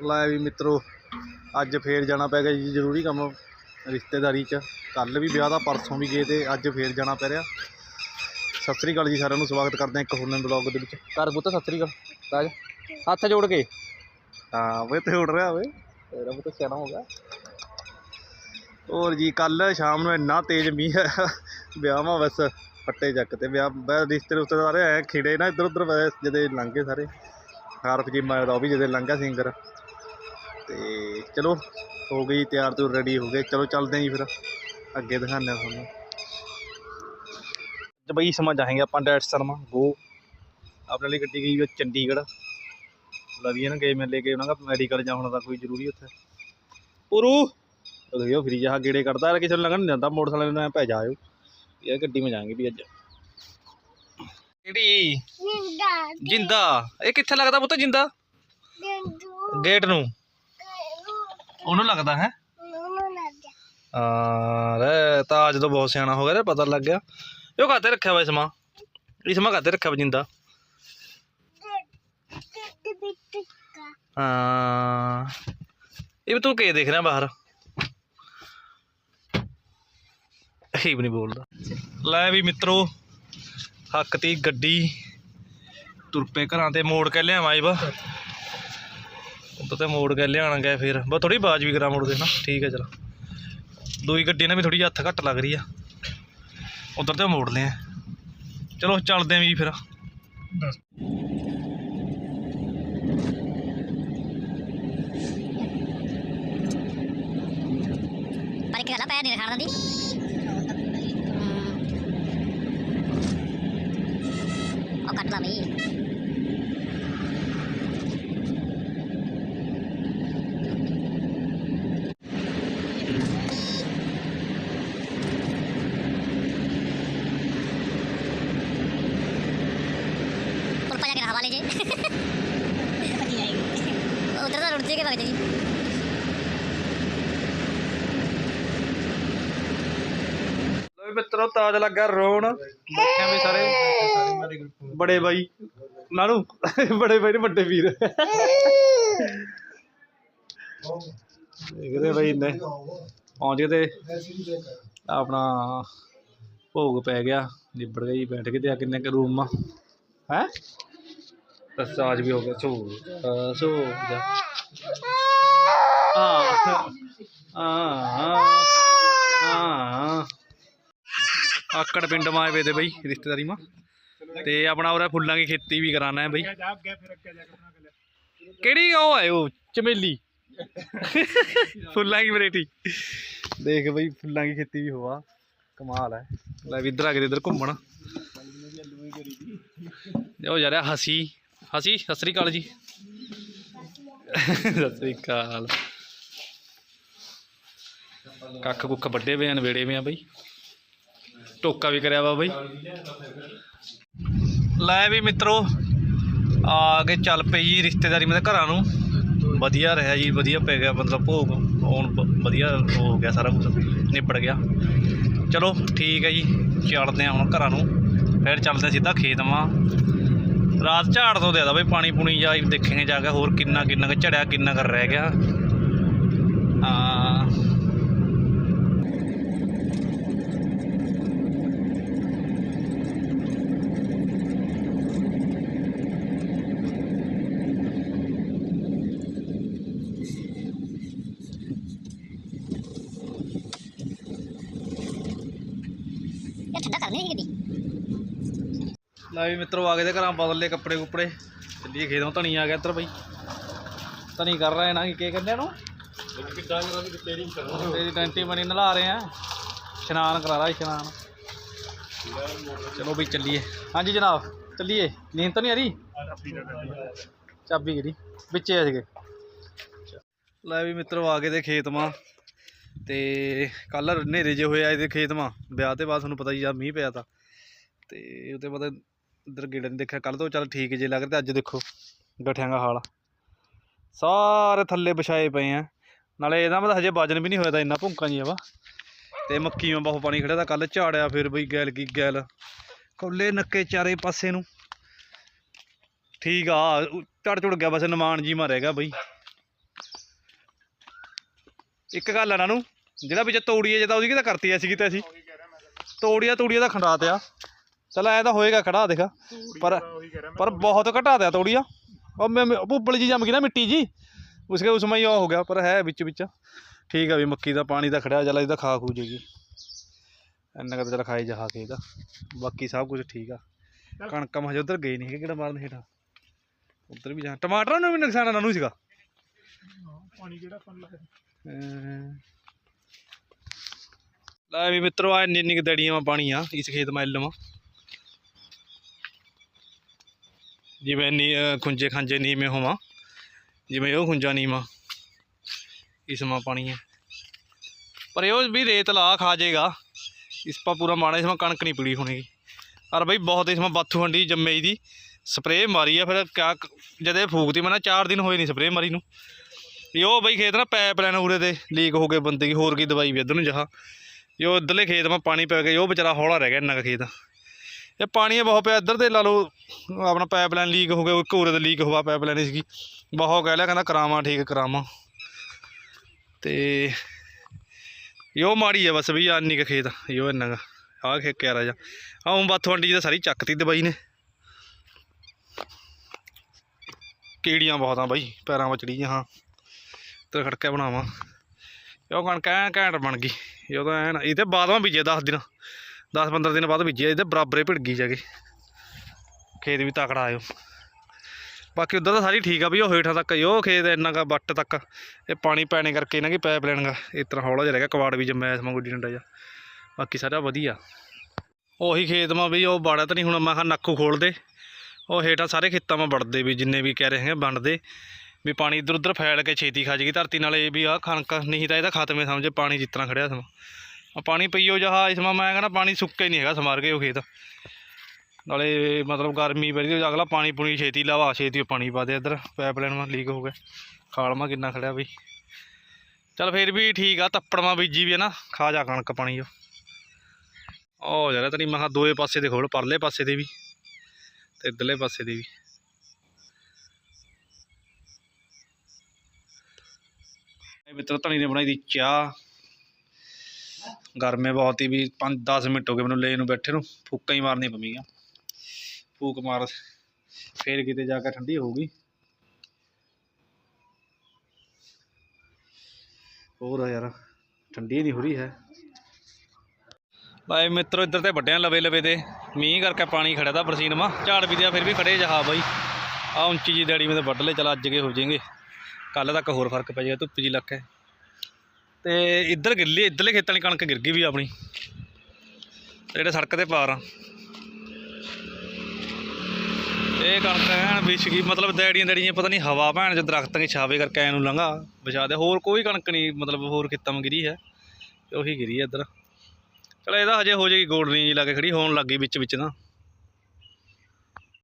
ਲੈ ਵੀ ਮਿੱਤਰੋ ਅੱਜ ਫੇਰ ਜਾਣਾ ਪੈ ਗਿਆ ਜੀ ਜ਼ਰੂਰੀ ਕੰਮ ਰਿਸ਼ਤੇਦਾਰੀ 'ਚ। ਕੱਲ ਵੀ ਵਿਆਹ ਦਾ ਪਰਸੋਂ ਵੀ ਗਏ ਤੇ ਅੱਜ ਫੇਰ ਜਾਣਾ ਪੈ ਰਿਹਾ। ਸਤਿ ਸ੍ਰੀ ਅਕਾਲ ਜੀ ਸਾਰਿਆਂ ਨੂੰ ਸਵਾਗਤ ਕਰਦੇ ਹਾਂ ਇੱਕ ਹੋਰ ਨਵੇਂ ਬਲੌਗ ਦੇ ਵਿੱਚ। ਕਰ ਪੁੱਤ ਸਤਿ ਸ੍ਰੀ ਅਕਾਲ। ਤਾਜ। ਹੱਥ ਜੋੜ ਕੇ। ਹਾਂ ਵੇ ਤੇ ਉੱਡ ਰਿਹਾ ਵੇ ਤੇਰਾ ਪੁੱਤ ਸਿਆਣਾ ਹੋ ਗਿਆ। ਹੋਰ ਜੀ ਕੱਲ ਸ਼ਾਮ ਨੂੰ ਇੰਨਾ ਤੇਜ਼ ਮੀਂਹ ਵਿਆਹਾਂ ਬਸ ਪੱਟੇ ਚੱਕ ਤੇ ਵਿਆਹ ਬਸ ਰਿਸ਼ਤੇ ਰੁਸ਼ਤੇ ਸਾਰੇ ਐ ਖਿੜੇ ਨਾ ਇੱਧਰ ਉੱਧਰ ਜਦੇ ਲੰਘੇ ਸਾਰੇ। ਹਾਰਫ ਜੀ ਮਾਰਦਾ ਉਹ ਵੀ ਜਦੇ ਲੰਘਾ ਸਿੰਗਰ ਤੇ ਚਲੋ ਹੋ ਗਈ ਤਿਆਰ ਤੋਂ ਰੈਡੀ ਹੋ ਗਏ। ਚਲੋ ਚੱਲਦੇ ਹਾਂ ਜੀ ਫਿਰ। ਅੱਗੇ ਦਿਖਾਉਂਦੇ ਹਾਂ ਤੁਹਾਨੂੰ। ਤੇ ਬਈ ਸਮਾਂ ਜਾਏਂਗੇ ਆਪਾਂ ਡੈਟ ਸ਼ਰਮਾ ਗੋ। ਆਪਣੇ ਲਈ ਗੱਡੀ ਗਈ ਚੰਡੀਗੜ੍ਹ। ਲਵੀਏ ਨਾ ਗਏ ਮੈਂ ਲੈ ਕੇ ਉਹਨਾਂ ਦਾ ਮੈਡੀਕਲ ਜਾਣਾ ਦਾ ਕੋਈ ਜ਼ਰੂਰੀ ਉੱਥੇ। ਪੁਰੂ! ਉਹ ਫਰੀ ਜਹਾ ਗੇੜੇ ਕੱਢਦਾ ਹੈ ਕਿਸੇ ਨੂੰ ਲੰਘਣ ਨਹੀਂ ਦਿੰਦਾ ਮੋਟਰਸਾਈਕਲ ਨਾਲ ਭੇਜ ਆਇਓ। ਇਹ ਗੱਡੀ में ਜਾਾਂਗੇ ਵੀ ਅੱਜ। ਕਿਹੜੀ? ਜਿੰਦਾ। ਇਹ ਕਿੱਥੇ ਲੱਗਦਾ ਪੁੱਤ ਜਿੰਦਾ। ਗੇਟ ਨੂੰ। ਉਹਨੂੰ ਲੱਗਦਾ ਹੈ? ਹਾਂ ਰੇ ਤਾਂ ਬਹੁਤ ਸਿਆਣਾ ਹੋ ਗਿਆ ਤੇ ਪਤਾ ਲੱਗ ਗਿਆ। ਇਹ ਕਾਤੇ ਰੱਖਿਆ ਵਾ ਇਸਮਾ ਇਸਮਾ ਕਾਤੇ ਰੱਖਿਆ ਵਾ ਜਿੰਦਾ? ਹਾਂ। ਇਹ ਤੂੰ ਕੀ ਦੇਖ ਰਿਹਾ ਬਾਹਰ? ਇਹ ਵੀ ਨਹੀਂ ਬੋਲਦਾ। ਲੈ ਵੀ ਮਿੱਤਰੋ ਹੱਕ ਤੀ ਗੱਡੀ ਤੁਰ ਪਏ ਘਰਾਂ ਤੇ ਮੋੜ ਕੇ ਲਿਆਵਾਂ ਵਾ। ਉੱਤੋਂ ਤੇ ਮੋੜ ਕੇ ਲਿਆਣ ਗਏ ਫਿਰ। ਬਸ ਥੋੜੀ ਬਾਜ ਵੀ ਕਰਾ ਮੋੜ ਦੇ ਨਾ। ਠੀਕ ਹੈ, ਚਲ। ਦੂਈ ਗੱਡੀ ਨਾਲ ਵੀ ਥੋੜੀ ਹੱਥ ਘੱਟ ਲੱਗ ਰਹੀ ਆ। ਉਧਰ ਤੇ ਮੋੜ ਲਿਆ ਚਲੋ, ਚੱਲਦੇ ਆਂ ਵੀ ਫਿਰ। ਪਰ ਇੱਕ ਗੱਲ ਪੈਰ ਨਹੀਂ ਖਾਣ ਦੀ? ਉਹ ਕੱਟ ਲਾ ਬਈ ਪੁਲ ਪਾ ਜਾ ਕੇ ਹਵਾ ਲੈ ਜੇ ਉਧਰ ਤਾਂ ਰੁੜ ਜੇ ਕੇ ਵਗ ਜੀ ਮਿੱਤਰੋ ਤਾਜ ਲੱਗਾ ਰੋਣ। ਬੱਚਿਆਂ ਵੀ ਸਾਰੇ ਬੜੇ ਬਾਈ। ਨਾਨੂ ਬੜੇ ਬਾਈ ਨੇ ਵੱਡੇ ਵੀਰ। ਦੇਖਦੇ ਬਾਈ ਨੇ ਪਹੁੰਚ ਗਏ ਤੇ ਆਪਣਾ ਭੋਗ ਪੈ ਗਿਆ। ਨਿਬੜ ਗਈ ਬੈਠ ਕੇ ਤੇ ਆ ਕਿੰਨੇ ਕ ਰੂਮ ਆ। ਹੈ? ਰਸਾਜ ਵੀ ਹੋ ਗਿਆ ਸੋ ਸੋ ਜਾ ਆ ਆ ਆ ਆਕੜ ਪਿੰਡ ਮਾਏ ਵੇ ਦੇ ਬਈ, ਰਿਸ਼ਤੇਦਾਰੀ ਮਾ। ਤੇ ਆਪਣਾ ਉਹਦਾ ਫੁੱਲਾਂ ਦੀ ਖੇਤੀ ਵੀ ਕਰਾਣਾ ਹੈ ਬਈ। ਕਿਹੜੀ ਉਹ ਹੈ ਉਹ, ਚਮੇਲੀ? ਫੁੱਲਾਂ ਦੀ ਵੈਰਾਈਟੀ ਦੇਖ ਬਈ, ਫੁੱਲਾਂ ਦੀ ਖੇਤੀ ਵੀ ਹੋਆ, ਕਮਾਲ ਹੈ। ਲੈ ਵੀ ਇੱਧਰ ਆ ਕੇ ਇੱਧਰ ਘੁੰਮਣ। ਉਹ ਯਾਰ, ਹਸੀ। ਹਸੀ, ਸਤਿ ਸ੍ਰੀ ਅਕਾਲ ਜੀ। ਸਤਿ ਸ੍ਰੀ ਅਕਾਲ। ਕੱਖ ਕੁੱਖ ਵੱਡੇ ਵੇ ਆ, ਨਵੇੜੇ ਵੇ ਆ ਬਈ। ਟੋਕਾ ਵੀ ਕਰਿਆ ਵਾ ਬਈ। ਲੈ ਵੀ ਮਿੱਤਰੋ, ਆ ਕੇ ਚੱਲ ਪਈ ਜੀ ਰਿਸ਼ਤੇਦਾਰੀ ਮੇਰੇ ਘਰਾਂ ਨੂੰ। ਵਧੀਆ ਰਿਹਾ ਜੀ, ਵਧੀਆ ਪੈ ਗਿਆ ਮਤਲਬ ਭੋਗ। ਆਉਣ ਵਧੀਆ ਹੋ ਗਿਆ ਸਾਰਾ ਕੁਝ ਨਿਬੜ ਗਿਆ। ਚਲੋ ਠੀਕ ਹੈ ਜੀ, ਚੱਲਦੇ ਹਾਂ ਹੁਣ ਘਰਾਂ ਨੂੰ। ਫਿਰ ਚੱਲਦੇ ਹਾਂ ਸਿੱਧਾ ਖੇਤ ਮਾਂ। ਰਾਤ ਝਾੜ ਤੋਂ ਦੇਦਾ ਬਈ ਪਾਣੀ ਪੂਣੀ ਜਾ ਦੇਖਾਂਗੇ ਜਾ ਕੇ ਹੋਰ ਕਿੰਨਾ ਕਿੰਨਾ ਕੁ ਝੜਿਆ, ਕਿੰਨਾ ਕਰ ਰਹਿ ਗਿਆ। ਹਾਂ। ਲੈ ਵੀ ਮਿੱਤਰੋ ਆ ਗਏ ਤੇ ਘਰਾਂ ਬਦਲ ਲਏ ਕੱਪੜੇ ਕੁਪੜੇ। ਚੱਲੀਏ ਖੇਤੋਂ ਧਣੀ ਆ ਗਿਆ ਇੱਧਰ ਬਈ। ਧਣੀ ਕਰ ਰਹੇ ਨਾ ਕੀ ਕਹਿੰਦੇ ਨੂੰ ਤੇਰੀ ਟੈਂਟੀ ਮਨੀ ਨਲਾ ਰਹੇ ਆ। ਇਸ਼ਨਾਨ ਕਰਾ ਰਾ ਇਸ਼ਨਾਨ। ਚਲੋ ਬਈ ਚੱਲੀਏ। ਹਾਂਜੀ ਜਨਾਬ ਚੱਲੀਏ। ਨੀਂਦ ਤਾਂ ਨਹੀਂ ਆ ਰਹੀ? ਚਾਬੀ ਗਿਰੀ ਵਿੱਚੇ ਆ ਸੀਗੇ। ਲੈ ਵੀ ਮਿੱਤਰੋ ਆ ਗਏ ਤੇ ਖੇਤ ਮਾਂ ਤੇ ਕੱਲ ਹਨੇਰੇ ਜੇ ਹੋਏ ਆਏ ਤੇ ਖੇਤ ਮਾਂ ਵਿਆਹ ਤੇ ਬਾਅਦ ਤੁਹਾਨੂੰ ਪਤਾ ਹੀ ਆ ਮੀਂਹ ਪਿਆ ਤਾਂ। ਤੇ ਉਹਦੇ ਬਾਅਦ ਇੱਧਰ ਗੇੜਾ ਨਹੀਂ ਦੇਖਿਆ ਕੱਲ ਤੋਂ ਚੱਲ ਠੀਕ ਜੇ ਲੱਗ ਤੇ ਅੱਜ ਦੇਖੋ ਗਠਿਆਂ ਦਾ ਹਾਲ। ਸਾਰੇ ਥੱਲੇ ਵਿਛਾਏ ਪਏ ਆ। ਨਾਲੇ ਇਹਦਾ ਮਤਲਬ ਹਜੇ ਵਜਨ ਵੀ ਨਹੀਂ ਹੋਇਆ ਤਾਂ ਇੰਨਾ ਭੁੰਕਾਂ ਜੀ ਵਾ। ਤੇ ਮੱਕੀ ਮੈਂ ਬਹੁਤ ਪਾਣੀ ਖੜਿਆ ਤਾਂ ਕੱਲ ਝਾੜਿਆ ਫਿਰ ਬਈ ਗੈਲ ਕੀ ਗੈਲ। ਕੋਲੇ ਨੱਕੇ ਚਾਰੇ ਪਾਸੇ ਨੂੰ। ਠੀਕ ਆ, ਝੜ ਝੁੜ ਗਿਆ ਬਸ ਨਿਮਾਨ ਜੀ ਮਾ ਰਹਿ ਬਈ। ਇੱਕ ਗੱਲ ਆ ਨਾਨੂੰ, ਜਿਹੜਾ ਵਿੱਚ ਤੋੜੀਏ ਜੇ ਤਾਂ ਉਹਦੀ ਕਿਤਾ ਕਰਤੀ ਐਸੀ ਕਿਤੇ ਅਸੀਂ। ਤੋੜੀਆ ਤੋੜੀਆ ਦਾ ਖੰਡਾ ਤਿਆ ਚਲ ਐ ਤਾਂ ਹੋਏਗਾ ਖੜਾ ਦੇਖ। ਪਰ ਪਰ ਬਹੁਤ ਘਟਾ ਦਿਆ ਤੋੜੀਆ। ਉਹ ਮੈਂ ਭੁੱਬਲ ਜੀ ਜੰਮ ਗਈ ਨਾ ਮਿੱਟੀ ਜੀ। ਉਸਕੇ ਉਸ ਮੈਂ ਹੀ ਉਹ ਹੋ ਗਿਆ ਪਰ ਹੈ ਵਿੱਚ ਵਿੱਚ। ਠੀਕ ਆ ਵੀ ਮੱਕੀ ਦਾ ਪਾਣੀ ਦਾ ਖੜਿਆ ਚੱਲ ਇਹਦਾ ਖਾ ਖੂ ਜੇਗੀ ਇੰਨਾ ਕੁ ਤਾਂ ਚੱਲ ਖਾਈ ਜਾ ਕੇ ਇਹਦਾ। ਬਾਕੀ ਸਭ ਕੁਝ ਠੀਕ ਆ। ਕਣਕਾਂ ਮਾ ਹਜੇ ਉਧਰ ਗਏ ਨਹੀਂ ਕਿਹੜਾ ਮਾਰਨ ਹੇਠਾਂ? ਉਧਰ ਵੀ ਜਾ ਟਮਾਟਰਾਂ ਨੂੰ ਵੀ ਨੁਕਸਾਨ ਨਾਨੂੰ ਸੀਗਾ। ਪਾਣੀ ਕਿਹੜਾ ਪਨ ਲੱਗਾ ਅਮ ਲੈ ਵੀ ਮਿੱਤਰੋ ਆ ਇੰਨੀ ਇੰਨੀ ਕੁ ਦੜੀਆਂ ਪਾਣੀ ਆ ਇਸ ਖੇਤ ਮਾ ਇਲਮ। ਜਿਵੇਂ ਨੀ ਅ, ਖੁੰਝੇ ਖਾਂਜੇ ਨੀਵੇਂ ਹੋਵਾਂ ਜਿਵੇਂ ਉਹ ਖੁੰਝਾ ਨੀਵਾਂ ਇਸ ਮਾ ਪਾਣੀ ਹੈ। ਪਰ ਇਹ ਵੀ ਰੇਤ ਲਾ ਖਾ ਜਾਏਗਾ ਇਸ ਪਾ ਪੂਰਾ ਮਾੜਾ ਇਸ ਮਾ ਕਣਕ ਨਹੀਂ ਪੀੜੀ ਹੋਣੀ। ਔਰ ਬਈ ਬਹੁਤ ਇਸ ਮਾ ਬਾਥੂ ਹੰਡੀ ਜੰਮੇ ਦੀ ਸਪਰੇਅ ਮਾਰੀ ਆ ਫਿਰ ਕਿਆ ਕ- ਜਦੇ ਫੂਕਦੀ ਮੈਂ ਨਾ 4 ਦਿਨ ਹੋਏ ਨਹੀਂ ਸਪਰੇਅ ਮਾਰੀ ਨੂੰ। ਇਹ ਉਹ ਬਈ ਖੇਤ ਨਾ ਪੈਪ ਲਾਈਨ ਉਰੇ ਤੇ ਲੀਕ ਹੋ ਗਏ ਬੰਦੇ ਕੀ ਹੋਰ ਕੀ ਦਵਾਈ ਵੀ ਇੱਧਰ ਨੂੰ ਜਹਾ। ਇਹ ਉਹ ਇੱਧਰਲੇ ਖੇਤ ਮਾ ਪਾਣੀ ਪੈ ਗਿਆ ਉਹ ਵਿਚਾਰਾ ਹੌਲਾ ਰਹਿ ਗਿਆ ਇੰਨਾ ਕੁ ਖੇਤ। ਇਹ ਪਾਣੀ ਬਹੁਤ ਪਿਆ, ਇੱਧਰ ਤੇ ਲਾ ਲਓ, ਆਪਣਾ ਪਾਈਪ ਲਾਈਨ ਲੀਕ ਹੋ ਗਿਆ ਇੱਕ ਉਰੇ ਤੇ ਲੀਕ ਹੋਆ ਪਾਈਪ ਸੀਗੀ। ਬਹੁਤ ਕਹਿ ਲਿਆ, ਕਹਿੰਦਾ ਕਰਾਵਾਂ, ਠੀਕ ਕਰਾਵਾਂ। ਤੇ ਯੋ ਮਾੜੀ ਆ ਬਸ ਵੀ ਆ ਇੰਨੀ ਕੁ ਖੇਤ ਯੋ ਇੰਨਾ ਕੁ, ਆਹ ਖੇ ਕਿਆਰਾ ਜਾ ਆਹ ਉਹ ਬਾਥੋਂ ਆਂਟੀ ਜੀ ਤਾਂ ਸਾਰੀ ਚੱਕਤੀ ਦਵਾਈ ਨੇ। ਕੀੜੀਆਂ ਬਹੁਤ ਆ ਬਾਈ, ਪੈਰਾਂ ਵਿੱਚ ਚੜੀ ਹਾਂ। ਤੇ ਖੜਕੇ ਬਣਾਵਾਂ। ਇਹ ਕਣਕ ਐਨ ਘੈਂਟ ਬਣ ਗਈ, ਇਹ ਤਾਂ ਐਨ ਇਹ ਤੇ ਬਾਅਦ ਵਿੱਚ ਬੀਜੇ 10 ਦਿਨ। 10 15 ਦਿਨ ਬਾਅਦ ਬੀਜੇ ਇਹਦੇ ਬਰਾਬਰੇ ਭਿੜ ਗਈ ਜਾ ਕੇ। ਖੇਤ ਵੀ ਤਕੜਾ ਆਇਓ। ਬਾਕੀ ਉਧਰ ਤਾਂ ਸਾਰੀ ਠੀਕ ਆ ਵੀ ਉਹ ਹੇਠਾਂ ਤੱਕ, ਉਹ ਖੇਤ ਇੰਨਾ ਕਾ ਵੱਟ ਤੱਕ, ਇਹ ਪਾਣੀ ਪੈਣੇ ਕਰਕੇ ਇਹਨਾਂ ਕੀ ਪੈਪ ਲੈਣਗਾ ਇਸ ਤਰ੍ਹਾਂ ਹੌਲਾ ਜਿਹਾ ਰਹਿ ਗਿਆ ਕਵਾੜ ਵੀ ਜੰਮਿਆ ਇਸ ਵਾਂਗੂ ਗੁੱਡੀ ਡੰਡਾ ਜਾ ਬਾਕੀ ਸਾਰਾ ਵਧੀਆ। ਉਹੀ ਖੇਤ ਮਾ ਵੀ ਉਹ ਬਾੜਾ ਤਾਂ ਨਹੀਂ ਹੁਣ ਮੈਂ ਕਿਹਾ ਨੱਖੂ ਖੋਲਦੇ। ਉਹ ਹੇਠਾਂ ਸਾਰੇ ਖੇਤਾਂ ਮਾ ਵੜਦੇ ਵੀ, ਜਿੰਨੇ ਵੀ ਕਹਿ ਰਹੇ ਹੈਗੇ ਬਣਦੇ ਵੀ ਪਾਣੀ ਇੱਧਰ ਉੱਧਰ ਫੈਲ ਕੇ ਛੇਤੀ ਖਾ ਜੇਗੀ ਧਰਤੀ ਨਾਲ ਇਹ ਵੀ ਆ ਖਣਕ ਨਹੀਂ ਤਾਂ ਇਹਦਾ ਖਾਤਮੇ ਸਮਝੇ, ਪਾਣੀ ਜਿਸ ਤਰ੍ਹਾਂ ਖੜਿਆ ਸਮਾਂ। ਆ ਪਾਣੀ ਪਈਓ ਜਹਾ, ਇਸ ਮਾ ਮੈਂ ਕਹਿੰਦਾ ਪਾਣੀ ਸੁੱਕੇ ਨਹੀਂ ਹੈਗਾ, ਸਮਾਰ ਕੇ ਉਹ ਖੇਤ। ਨਾਲੇ ਮਤਲਬ ਗਰਮੀ ਬੜੀ ਅਗਲਾ ਪਾਣੀ ਪੁਣੀ ਛੇਤੀ ਲਾਵਾ, ਛੇਤੀ ਪਾਣੀ ਪਾ ਦੇ ਇੱਧਰ ਪਾਈਪਲਾਈਨ ਮਾ ਲੀਕ ਹੋ ਗਿਆ। ਖਾਲ ਮਾ ਕਿੰਨਾ ਖੜਿਆ ਬਈ। ਚੱਲ ਫੇਰ ਵੀ ਠੀਕ ਆ, ਤੱਪੜ ਬੀਜੀ ਵੀ ਹੈ ਨਾ, ਖਾ ਜਾ ਕਣਕ ਪਾਣੀ ਉਹ। ਉਹ ਜਰਾ ਮੈਂ ਕਿਹਾ ਦੋਏ ਪਾਸੇ ਦੇ ਖੋਲ, ਪਰਲੇ ਪਾਸੇ ਦੇ ਵੀ ਤੇ ਇੱਧਰਲੇ ਪਾਸੇ ਦੇ ਵੀ। ਮਿੱਤਰ, ਧਣੀ ਨੇ ਬਣਾਈ ਦੀ ਚਾਹ। ਗਰਮੇ ਬਹੁਤ ਹੀ ਵੀ 5 10 ਮਿੰਟ ਹੋ ਗਏ ਮੈਨੂੰ ਲੈ ਨੂੰ ਬੈਠੇ ਨੂੰ, ਫੂਕਾਂ ਹੀ ਮਾਰਨੀ ਪਮੀਆਂ ਫੂਕ ਮਾਰ, ਫੇਰ ਕਿਤੇ ਜਾ ਕੇ ਠੰਡੀ ਹੋਊਗੀ ਹੋਰ ਯਾਰ, ਠੰਡੀ ਨਹੀਂ ਹੋ ਰਹੀ ਹੈ। ਬਾਈ ਮਿੱਤਰੋ, ਇੱਧਰ ਤੇ ਵੱਡਿਆਂ ਲਵੇ ਲਵੇ ਦੇ ਮੀਂਹ ਕਰਕੇ ਪਾਣੀ ਖੜਿਆ ਦਾ ਬਰਸੀਨ ਮਾ ਝਾੜ ਵੀ ਦਿਆ, ਫਿਰ ਵੀ ਖੜੇ ਜਹਾ ਬਾਈ। ਆ ਉੱਚੀ ਜੀ ਡੈਡੀ ਮੇ ਤੇ ਵੱਢ ਲੈ ਚਲ ਅੱਜ ਕੇ ਹੋ ਜਾਏਗੇ। ਕੱਲ ਤੱਕ ਹੋਰ ਫ਼ਰਕ ਪੈ ਜਾਏਗਾ, ਧੁੱਪ ਜੀ ਲੱਕ ਹੈ ਤੇ ਇੱਧਰ ਗਿੱਲੀ ਇੱਧਰਲੇ ਖੇਤਾਂ ਵਾਲੀ ਕਣਕ ਗਿਰ ਗਈ ਵੀ ਆਪਣੀ। ਜਿਹੜੇ ਸੜਕ ਤੇ ਪਾਰ ਆ। ਇਹ ਕਣਕ ਐਨ ਵਿਛ ਗਈ, ਮਤਲਬ ਦੈੜੀਆਂ ਦੈੜੀਆਂ ਪਤਾ ਨਹੀਂ ਹਵਾ ਭੈਣ ਚ ਦਰਖਤਾਂ ਦੀ ਛਾਵੇ ਕਰਕੇ ਐਨੂੰ ਲੰਘਾ, ਵਿਛਾ ਦੇ। ਹੋਰ ਕੋਈ ਕਣਕ ਨਹੀਂ, ਮਤਲਬ ਹੋਰ ਖੇਤਾਂ ਮੇ ਗਿਰੀ ਹੈ। ਉਹੀ ਗਿਰੀ ਹੈ ਇੱਧਰ। ਚਲ ਇਹਦਾ ਹਜੇ ਹੋ ਜਾਏਗੀ ਗੋਡਨੀ ਜੀ ਲਾ ਕੇ ਖੜੀ, ਹੋਣ ਲੱਗ ਗਈ ਵਿੱਚ ਵਿੱਚ ਨਾ।